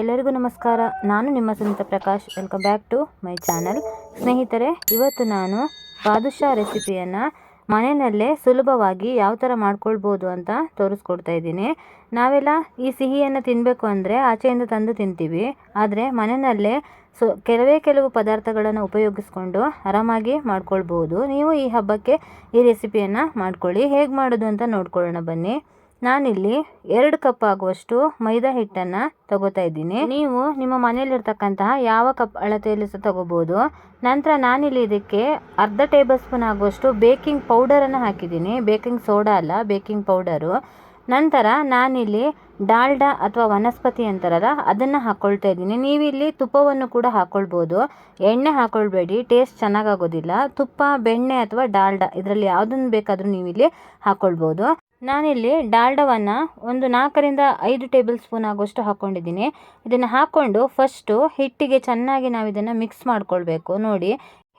ಎಲ್ಲರಿಗೂ ನಮಸ್ಕಾರ. ನಾನು ನಿಮ್ಮ Sunitha Prakash. Welcome back to my channel ಸ್ನೇಹಿತರೆ, ಇವತ್ತು ನಾನು ಬಾದುಷಾ ರೆಸಿಪಿಯನ್ನು ಮನೆಯಲ್ಲೇ ಸುಲಭವಾಗಿ ಯಾವ ಥರ ಮಾಡ್ಕೊಳ್ಬೋದು ಅಂತ ತೋರಿಸ್ಕೊಡ್ತಾ ಇದ್ದೀನಿ. ನಾವೆಲ್ಲ ಈ ಸಿಹಿಯನ್ನು ತಿನ್ನಬೇಕು ಅಂದರೆ ಆಚೆಯಿಂದ ತಂದು ತಿಂತೀವಿ. ಆದರೆ ಮನೆಯಲ್ಲೇ ಸೊ, ಕೆಲವೇ ಕೆಲವು ಪದಾರ್ಥಗಳನ್ನು ಉಪಯೋಗಿಸ್ಕೊಂಡು ಆರಾಮಾಗಿ ಮಾಡ್ಕೊಳ್ಬೋದು. ನೀವು ಈ ಹಬ್ಬಕ್ಕೆ ಈ ರೆಸಿಪಿಯನ್ನು ಮಾಡ್ಕೊಳ್ಳಿ. ಹೇಗೆ ಮಾಡೋದು ಅಂತ ನೋಡ್ಕೊಳ್ಳೋಣ ಬನ್ನಿ. ನಾನಿಲ್ಲಿ ಎರಡು ಕಪ್ ಆಗುವಷ್ಟು ಮೈದಾ ಹಿಟ್ಟನ್ನು ತಗೋತಾ ಇದ್ದೀನಿ. ನೀವು ನಿಮ್ಮ ಮನೆಯಲ್ಲಿರ್ತಕ್ಕಂತಹ ಯಾವ ಕಪ್ ಅಳತೆಯಲ್ಲಿ ಸಹ ತಗೋಬೋದು. ನಂತರ ನಾನಿಲ್ಲಿ ಇದಕ್ಕೆ ಅರ್ಧ ಟೇಬಲ್ ಸ್ಪೂನ್ ಆಗುವಷ್ಟು ಬೇಕಿಂಗ್ ಪೌಡರನ್ನು ಹಾಕಿದ್ದೀನಿ. ಬೇಕಿಂಗ್ ಸೋಡಾ ಅಲ್ಲ, ಬೇಕಿಂಗ್ ಪೌಡರು. ನಂತರ ನಾನಿಲ್ಲಿ ಡಾಲ್ಡಾ ಅಥವಾ ವನಸ್ಪತಿ ಅಂತಾರಲ್ಲ, ಅದನ್ನು ಹಾಕ್ಕೊಳ್ತಾ ಇದ್ದೀನಿ. ನೀವಿಲ್ಲಿ ತುಪ್ಪವನ್ನು ಕೂಡ ಹಾಕ್ಕೊಳ್ಬೋದು ಎಣ್ಣೆ ಹಾಕ್ಕೊಳ್ಬೇಡಿ ಟೇಸ್ಟ್ ಚೆನ್ನಾಗಾಗೋದಿಲ್ಲ. ತುಪ್ಪ, ಬೆಣ್ಣೆ ಅಥವಾ ಡಾಲ್ಡಾ, ಇದರಲ್ಲಿ ಯಾವುದನ್ನು ಬೇಕಾದರೂ ನೀವಿಲ್ಲಿ ಹಾಕ್ಕೊಳ್ಬೋದು ನಾನಿಲ್ಲಿ ಡಾಲ್ಡವನ್ನು ಒಂದು ನಾಲ್ಕರಿಂದ ಐದು ಟೇಬಲ್ ಸ್ಪೂನ್ ಆಗುವಷ್ಟು ಹಾಕ್ಕೊಂಡಿದ್ದೀನಿ. ಇದನ್ನು ಹಾಕ್ಕೊಂಡು ಫಸ್ಟು ಹಿಟ್ಟಿಗೆ ಚೆನ್ನಾಗಿ ನಾವು ಇದನ್ನು ಮಿಕ್ಸ್ ಮಾಡ್ಕೊಳ್ಬೇಕು. ನೋಡಿ,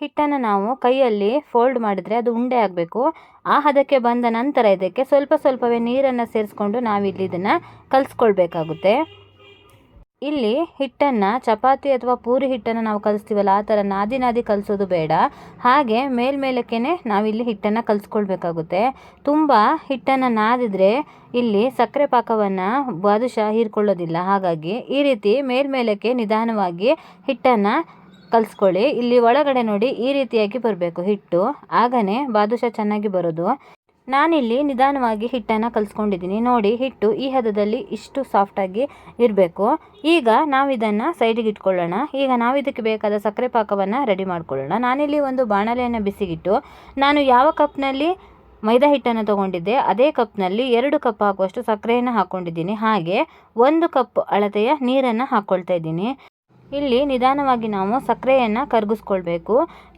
ಹಿಟ್ಟನ್ನು ನಾವು ಕೈಯಲ್ಲಿ ಫೋಲ್ಡ್ ಮಾಡಿದರೆ ಅದು ಉಂಡೆ ಆಗಬೇಕು. ಆ ಹದಕ್ಕೆ ಬಂದ ನಂತರ ಇದಕ್ಕೆ ಸ್ವಲ್ಪ ಸ್ವಲ್ಪವೇ ನೀರನ್ನು ಸೇರಿಸ್ಕೊಂಡು ನಾವಿಲ್ಲಿ ಇದನ್ನು ಕಲಿಸ್ಕೊಳ್ಬೇಕಾಗುತ್ತೆ. ಇಲ್ಲಿ ಹಿಟ್ಟನ್ನು, ಚಪಾತಿ ಅಥವಾ ಪೂರಿ ಹಿಟ್ಟನ್ನು ನಾವು ಕಲಿಸ್ತೀವಲ್ಲ, ಆ ಥರ ನಾದಿ ನಾದಿ ಕಲಿಸೋದು ಬೇಡ. ಹಾಗೆ ಮೇಲ್ಮೇಲಕ್ಕೇ ನಾವಿಲ್ಲಿ ಹಿಟ್ಟನ್ನು ಕಲಿಸ್ಕೊಳ್ಬೇಕಾಗುತ್ತೆ. ತುಂಬ ಹಿಟ್ಟನ್ನು ನಾದಿದ್ರೆ ಇಲ್ಲಿ ಸಕ್ಕರೆ ಪಾಕವನ್ನು ಬಾದುಷಾ ಹೀರ್ಕೊಳ್ಳೋದಿಲ್ಲ. ಹಾಗಾಗಿ ಈ ರೀತಿ ಮೇಲ್ಮೇಲಕ್ಕೆ ನಿಧಾನವಾಗಿ ಹಿಟ್ಟನ್ನು ಕಲಿಸ್ಕೊಳ್ಳಿ. ಇಲ್ಲಿ ಒಳಗಡೆ ನೋಡಿ ಈ ರೀತಿಯಾಗಿ ಬರಬೇಕು ಹಿಟ್ಟು. ಆಗನೇ ಬಾದುಷಾ ಚೆನ್ನಾಗಿ ಬರೋದು. ನಾನಿಲ್ಲಿ ನಿಧಾನವಾಗಿ ಹಿಟ್ಟನ್ನು ಕಲಿಸ್ಕೊಂಡಿದ್ದೀನಿ. ನೋಡಿ, ಹಿಟ್ಟು ಈ ಹದದಲ್ಲಿ ಇಷ್ಟು ಸಾಫ್ಟಾಗಿ ಇರಬೇಕು. ಈಗ ನಾವು ಇದನ್ನು ಸೈಡಿಗೆ ಇಟ್ಕೊಳ್ಳೋಣ. ಈಗ ನಾವು ಇದಕ್ಕೆ ಬೇಕಾದ ಸಕ್ಕರೆ ಪಾಕವನ್ನು ರೆಡಿ ಮಾಡಿಕೊಳ್ಳೋಣ. ನಾನಿಲ್ಲಿ ಒಂದು ಬಾಣಲೆಯನ್ನು ಬಿಸಿಗಿಟ್ಟು, ನಾನು ಯಾವ ಕಪ್ನಲ್ಲಿ ಮೈದಾ ಹಿಟ್ಟನ್ನು ತೊಗೊಂಡಿದ್ದೆ, ಅದೇ ಕಪ್ನಲ್ಲಿ ಎರಡು ಕಪ್ ಹಾಕುವಷ್ಟು ಸಕ್ಕರೆಯನ್ನು ಹಾಕ್ಕೊಂಡಿದ್ದೀನಿ ಹಾಗೆ ಒಂದು ಕಪ್ ಅಳತೆಯ ನೀರನ್ನು ಹಾಕ್ಕೊಳ್ತಾ ಇದ್ದೀನಿ. ಇಲ್ಲಿ ನಿಧಾನವಾಗಿ ನಾವು ಸಕ್ಕರೆಯನ್ನು ಕರಗಿಸ್ಕೊಳ್ಬೇಕು.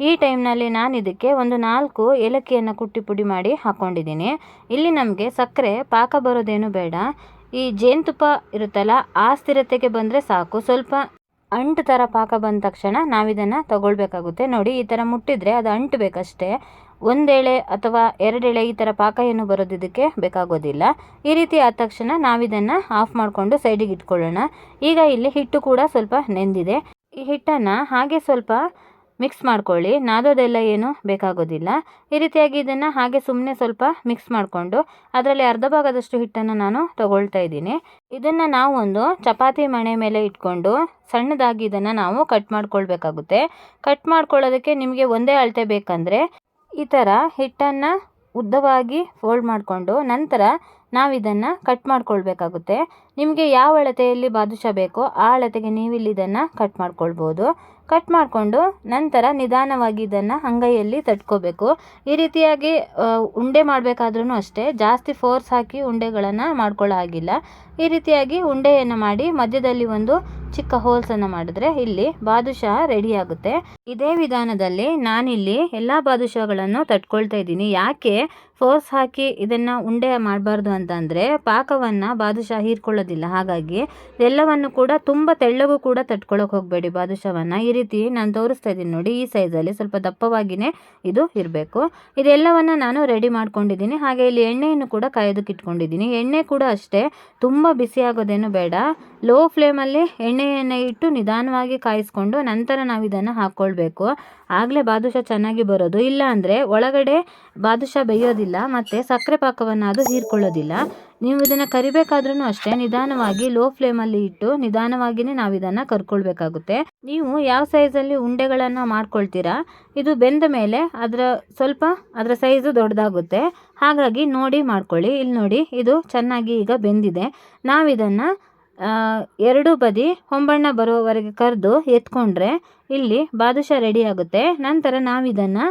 ಈ ಟೈಮ್ನಲ್ಲಿ ನಾನು ಇದಕ್ಕೆ ಒಂದು ನಾಲ್ಕು ಏಲಕ್ಕಿಯನ್ನು ಕುಟ್ಟಿ ಪುಡಿ ಮಾಡಿ ಹಾಕ್ಕೊಂಡಿದ್ದೀನಿ ಇಲ್ಲಿ ನಮಗೆ ಸಕ್ಕರೆ ಪಾಕ ಬರೋದೇನು ಬೇಡ. ಈ ಜೇನುತುಪ್ಪ ಇರುತ್ತಲ್ಲ, ಆ ಸ್ಥಿರತೆಗೆ ಬಂದರೆ ಸಾಕು. ಸ್ವಲ್ಪ ಅಂಟು ಥರ ಪಾಕ ಬಂದ ತಕ್ಷಣ ನಾವಿದನ್ನು ತಗೊಳ್ಬೇಕಾಗುತ್ತೆ. ನೋಡಿ, ಈ ಥರ ಮುಟ್ಟಿದರೆ ಅದು ಅಂಟಬೇಕಷ್ಟೇ ಒಂದೇಳೆ ಅಥವಾ ಎರಡೆಳೆ ಈ ಥರ ಪಾಕ ಏನು ಬರೋದಿದ್ದಕ್ಕೆ ಬೇಕಾಗೋದಿಲ್ಲ. ಈ ರೀತಿ ಆದ ತಕ್ಷಣ ನಾವಿದನ್ನು ಆಫ್ ಮಾಡಿಕೊಂಡು ಸೈಡಿಗೆ ಇಟ್ಕೊಳ್ಳೋಣ. ಈಗ ಇಲ್ಲಿ ಹಿಟ್ಟು ಕೂಡ ಸ್ವಲ್ಪ ನೆಂದಿದೆ. ಈ ಹಿಟ್ಟನ್ನು ಹಾಗೆ ಸ್ವಲ್ಪ ಮಿಕ್ಸ್ ಮಾಡ್ಕೊಳ್ಳಿ. ನಾದೋದೆಲ್ಲ ಏನು ಬೇಕಾಗೋದಿಲ್ಲ. ಈ ರೀತಿಯಾಗಿ ಇದನ್ನು ಹಾಗೆ ಸುಮ್ಮನೆ ಸ್ವಲ್ಪ ಮಿಕ್ಸ್ ಮಾಡಿಕೊಂಡು ಅದರಲ್ಲಿ ಅರ್ಧ ಭಾಗದಷ್ಟು ಹಿಟ್ಟನ್ನು ನಾನು ತಗೊಳ್ತಾ ಇದ್ದೀನಿ. ಇದನ್ನು ನಾವು ಒಂದು ಚಪಾತಿ ಮಣೆ ಮೇಲೆ ಇಟ್ಕೊಂಡು ಸಣ್ಣದಾಗಿ ಇದನ್ನು ನಾವು ಕಟ್ ಮಾಡ್ಕೊಳ್ಬೇಕಾಗುತ್ತೆ. ಕಟ್ ಮಾಡ್ಕೊಳ್ಳೋದಕ್ಕೆ ನಿಮಗೆ ಒಂದೇ ಅಳತೆ ಬೇಕಂದರೆ ಈ ಥರ ಹಿಟ್ಟನ್ನು ಉದ್ದವಾಗಿ ಫೋಲ್ಡ್ ಮಾಡಿಕೊಂಡು ನಂತರ ನಾವಿದನ್ನು ಕಟ್ ಮಾಡ್ಕೊಳ್ಬೇಕಾಗುತ್ತೆ. ನಿಮಗೆ ಯಾವ ಅಳತೆಯಲ್ಲಿ ಬಾದುಷಾ ಬೇಕೋ ಆ ಅಳತೆಗೆ ನೀವಿಲ್ಲಿ ಇದನ್ನು ಕಟ್ ಮಾಡ್ಕೊಳ್ಬೋದು. ಕಟ್ ಮಾಡಿಕೊಂಡು ನಂತರ ನಿಧಾನವಾಗಿ ಇದನ್ನು ಅಂಗೈಯಲ್ಲಿ ತಟ್ಕೋಬೇಕು. ಈ ರೀತಿಯಾಗಿ ಉಂಡೆ ಮಾಡಬೇಕಾದ್ರೂ ಅಷ್ಟೇ ಜಾಸ್ತಿ ಫೋರ್ಸ್ ಹಾಕಿ ಉಂಡೆಗಳನ್ನು ಮಾಡ್ಕೊಳ್ಳೋ ಹಾಗಿಲ್ಲ. ಈ ರೀತಿಯಾಗಿ ಉಂಡೆಯನ್ನು ಮಾಡಿ ಮಧ್ಯದಲ್ಲಿ ಒಂದು ಚಿಕ್ಕ ಹೋಲ್ಸನ್ನು ಮಾಡಿದ್ರೆ ಇಲ್ಲಿ ಬಾದುಷಾ ರೆಡಿ ಆಗುತ್ತೆ. ಇದೇ ವಿಧಾನದಲ್ಲಿ ನಾನಿಲ್ಲಿ ಎಲ್ಲ ಬಾದುಷಾಗಳನ್ನು ತಟ್ಕೊಳ್ತಾ ಇದ್ದೀನಿ. ಯಾಕೆ? ಫೋರ್ಸ್ ಹಾಕಿ ಇದನ್ನು ಉಂಡೆ ಮಾಡಬಾರ್ದು ಅಂತಂದರೆ ಪಾಕವನ್ನು ಬಾದುಷಾ ಹೀರ್ಕೊಳ್ಳೋದಿಲ್ಲ. ಹಾಗಾಗಿ ಎಲ್ಲವನ್ನು ಕೂಡ ತುಂಬ ತೆಳ್ಳಗೂ ಕೂಡ ತಟ್ಕೊಳ್ಳೋಕೆ ಹೋಗಬೇಡಿ ಬಾದುಷಾವನ್ನು. ಈ ರೀತಿ ನಾನು ತೋರಿಸ್ತಾ ಇದ್ದೀನಿ ನೋಡಿ, ಈ ಸೈಜಲ್ಲಿ ಸ್ವಲ್ಪ ದಪ್ಪವಾಗಿಯೇ ಇದು ಇರಬೇಕು. ಇದೆಲ್ಲವನ್ನು ನಾನು ರೆಡಿ ಮಾಡ್ಕೊಂಡಿದ್ದೀನಿ. ಹಾಗೆ ಇಲ್ಲಿ ಎಣ್ಣೆಯನ್ನು ಕೂಡ ಕಾಯೋದಕ್ಕೆ ಇಟ್ಕೊಂಡಿದ್ದೀನಿ. ಎಣ್ಣೆ ಕೂಡ ಅಷ್ಟೇ, ತುಂಬ ಬಿಸಿ ಆಗೋದೇನು ಬೇಡ. ಲೋ ಫ್ಲೇಮಲ್ಲಿ ಎಣ್ಣೆಯನ್ನು ಇಟ್ಟು ನಿಧಾನವಾಗಿ ಕಾಯಿಸ್ಕೊಂಡು ನಂತರ ನಾವು ಇದನ್ನು ಹಾಕ್ಕೊಳ್ಬೇಕು. ಆಗಲೇ ಬಾದುಷಾ ಚೆನ್ನಾಗಿ ಬರೋದು. ಇಲ್ಲ ಅಂದರೆ ಒಳಗಡೆ ಬಾದುಷಾ ಬೇಯೋದಿಲ್ಲ ಮತ್ತು ಸಕ್ಕರೆ ಪಾಕವನ್ನು ಅದು ಹೀರ್ಕೊಳ್ಳೋದಿಲ್ಲ. ನೀವು ಇದನ್ನು ಕರಿಬೇಕಾದ್ರೂ ಅಷ್ಟೇ. ನಿಧಾನವಾಗಿ ಲೋ ಫ್ಲೇಮಲ್ಲಿ ಇಟ್ಟು ನಿಧಾನವಾಗಿಯೇ ನಾವು ಇದನ್ನು ಕರ್ಕೊಳ್ಬೇಕಾಗುತ್ತೆ. ನೀವು ಯಾವ ಸೈಜಲ್ಲಿ ಉಂಡೆಗಳನ್ನು ಮಾಡ್ಕೊಳ್ತೀರಾ? ಇದು ಬೆಂದ ಮೇಲೆ ಅದರ ಸ್ವಲ್ಪ ಅದರ ಸೈಜು ದೊಡ್ಡದಾಗುತ್ತೆ. ಹಾಗಾಗಿ ನೋಡಿ ಮಾಡ್ಕೊಳ್ಳಿ. ಇಲ್ಲಿ ನೋಡಿ ಇದು ಚೆನ್ನಾಗಿ ಈಗ ಬೆಂದಿದೆ. ನಾವಿದನ್ನು ಎರಡು ಬದಿ ಹೊಂಬಣ್ಣ ಬರುವವರೆಗೆ ಕರೆದು ಎತ್ಕೊಂಡ್ರೆ ಇಲ್ಲಿ ಬಾದುಷಾ ರೆಡಿ ಆಗುತ್ತೆ. ನಂತರ ನಾವಿದನ್ನು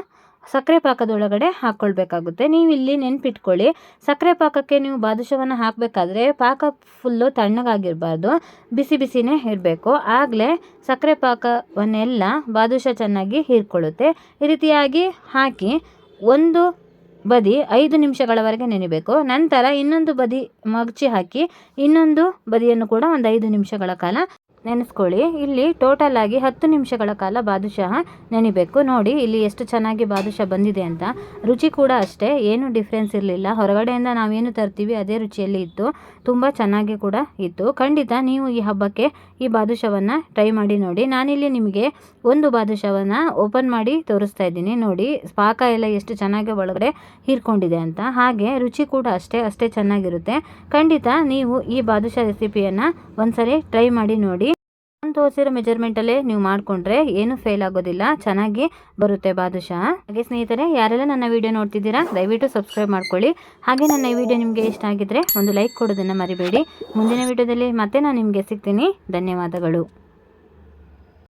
ಸಕ್ಕರೆ ಪಾಕದೊಳಗಡೆ ಹಾಕ್ಕೊಳ್ಬೇಕಾಗುತ್ತೆ ನೀವು ಇಲ್ಲಿ ನೆನ್ಪಿಟ್ಕೊಳ್ಳಿ, ಸಕ್ಕರೆ ಪಾಕಕ್ಕೆ ನೀವು ಬಾದುಷವನ್ನು ಹಾಕಬೇಕಾದ್ರೆ ಪಾಕ ಫುಲ್ಲು ತಣ್ಣಗಾಗಿರಬಾರ್ದು, ಬಿಸಿ ಬಿಸಿನೇ ಇರಬೇಕು. ಆಗಲೇ ಸಕ್ಕರೆ ಪಾಕವನ್ನೆಲ್ಲ ಬಾದುಷ ಚೆನ್ನಾಗಿ ಹೀರ್ಕೊಳ್ಳುತ್ತೆ. ಈ ರೀತಿಯಾಗಿ ಹಾಕಿ ಒಂದು ಬದಿ ಐದು ನಿಮಿಷಗಳವರೆಗೆ ನೆನೆಬೇಕು. ನಂತರ ಇನ್ನೊಂದು ಬದಿ ಮಗ್ಚಿ ಹಾಕಿ ಇನ್ನೊಂದು ಬದಿಯನ್ನು ಕೂಡ ಒಂದು ಐದು ನಿಮಿಷಗಳ ಕಾಲ ನೆನೆಸ್ಕೊಳ್ಳಿ. ಇಲ್ಲಿ ಟೋಟಲ್ ಆಗಿ ಹತ್ತು ನಿಮಿಷಗಳ ಕಾಲ ಬಾದುಷಾ ನೆನಿಬೇಕು. ನೋಡಿ, ಇಲ್ಲಿ ಎಷ್ಟು ಚೆನ್ನಾಗಿ ಬಾದುಷಾ ಬಂದಿದೆ ಅಂತ. ರುಚಿ ಕೂಡ ಅಷ್ಟೇ, ಏನು ಡಿಫ್ರೆನ್ಸ್ ಇರಲಿಲ್ಲ. ಹೊರಗಡೆಯಿಂದ ನಾವೇನು ತರ್ತೀವಿ, ಅದೇ ರುಚಿಯಲ್ಲಿ ಇತ್ತು. ತುಂಬ ಚೆನ್ನಾಗಿ ಕೂಡ ಇತ್ತು. ಖಂಡಿತ ನೀವು ಈ ಹಬ್ಬಕ್ಕೆ ಈ ಬಾದುಷವನ್ನು ಟ್ರೈ ಮಾಡಿ ನೋಡಿ. ನಾನಿಲ್ಲಿ ನಿಮಗೆ ಒಂದು ಬಾದುಷವನ್ನು ಓಪನ್ ಮಾಡಿ ತೋರಿಸ್ತಾ ಇದ್ದೀನಿ. ನೋಡಿ, ಪಾಕ ಎಲ್ಲ ಎಷ್ಟು ಚೆನ್ನಾಗಿ ಒಳಗಡೆ ಹೀರ್ಕೊಂಡಿದೆ ಅಂತ. ಹಾಗೆ ರುಚಿ ಕೂಡ ಅಷ್ಟೇ ಅಷ್ಟೇ ಚೆನ್ನಾಗಿರುತ್ತೆ. ಖಂಡಿತ ನೀವು ಈ ಬಾದುಷಾ ರೆಸಿಪಿಯನ್ನು ಒಂದ್ಸರಿ ಟ್ರೈ ಮಾಡಿ ನೋಡಿ. ತೋರಿಸಿರೋ ಮೆಜರ್ಮೆಂಟಲ್ಲೇ ನೀವು ಮಾಡಿಕೊಂಡ್ರೆ ಏನು ಫೇಲ್ ಆಗೋದಿಲ್ಲ, ಚೆನ್ನಾಗಿ ಬರುತ್ತೆ ಬಾದುಷಾ ಹಾಗೆ ಸ್ನೇಹಿತರೆ, ಯಾರೆಲ್ಲ ನನ್ನ ವಿಡಿಯೋ ನೋಡ್ತಿದ್ದೀರಾ, ದಯವಿಟ್ಟು ಸಬ್ಸ್ಕ್ರೈಬ್ ಮಾಡ್ಕೊಳ್ಳಿ. ಹಾಗೆ ನನ್ನ ಈ ವಿಡಿಯೋ ನಿಮಗೆ ಇಷ್ಟ ಆಗಿದ್ರೆ ಒಂದು ಲೈಕ್ ಕೊಡೋದನ್ನು ಮರಿಬೇಡಿ. ಮುಂದಿನ ವಿಡಿಯೋದಲ್ಲಿ ಮತ್ತೆ ನಾನು ನಿಮಗೆ ಸಿಗ್ತೀನಿ. ಧನ್ಯವಾದಗಳು.